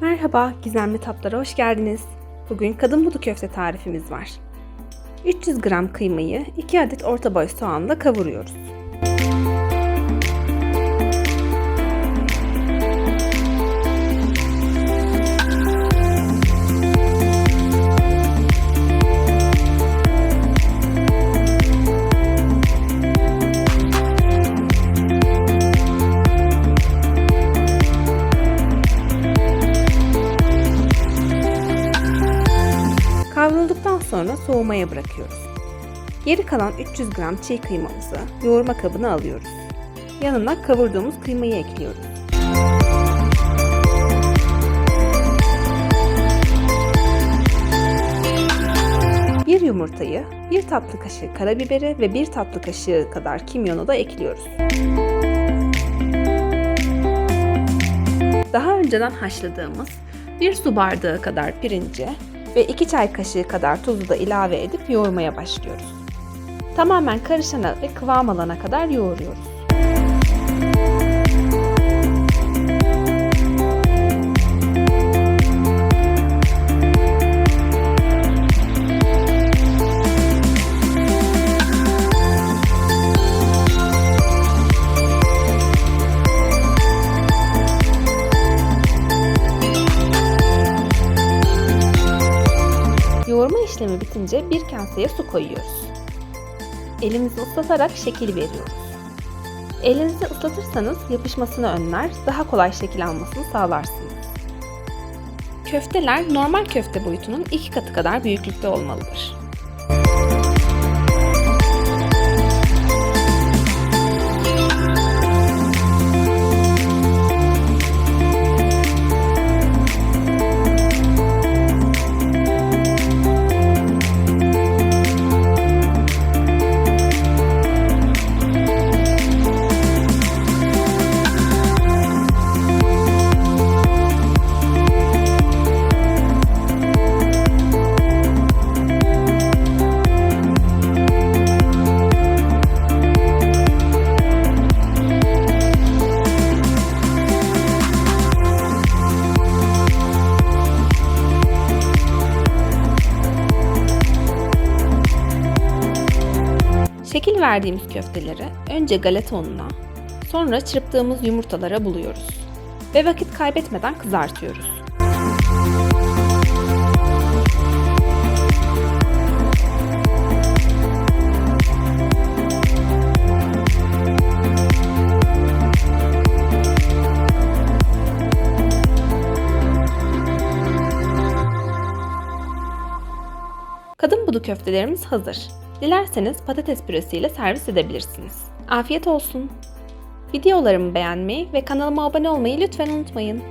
Merhaba, Gizemli Tatlara hoş geldiniz. Bugün kadın budu köfte tarifimiz var. 300 gram kıymayı 2 adet orta boy soğanla kavuruyoruz. Sonra soğumaya bırakıyoruz. Geri kalan 300 gram çiğ kıymamızı yoğurma kabına alıyoruz. Yanına kavurduğumuz kıymayı ekliyoruz. Bir yumurtayı, bir tatlı kaşığı karabiberi ve bir tatlı kaşığı kadar kimyonu da ekliyoruz. Daha önceden haşladığımız bir su bardağı kadar pirinci ve 2 çay kaşığı kadar tuzu da ilave edip yoğurmaya başlıyoruz. Tamamen karışana ve kıvam alana kadar yoğuruyoruz. Yoğurma işlemi bitince bir kaseye su koyuyoruz. Elimizi ıslatarak şekil veriyoruz. Elinizi ıslatırsanız yapışmasını önler, daha kolay şekil almasını sağlarsınız. Köfteler normal köfte boyutunun iki katı kadar büyüklükte olmalıdır. Şekil verdiğimiz köfteleri önce galeta ununa, sonra çırptığımız yumurtalara buluyoruz ve vakit kaybetmeden kızartıyoruz. Kadın budu köftelerimiz hazır. Dilerseniz patates püresiyle servis edebilirsiniz. Afiyet olsun. Videolarımı beğenmeyi ve kanalıma abone olmayı lütfen unutmayın.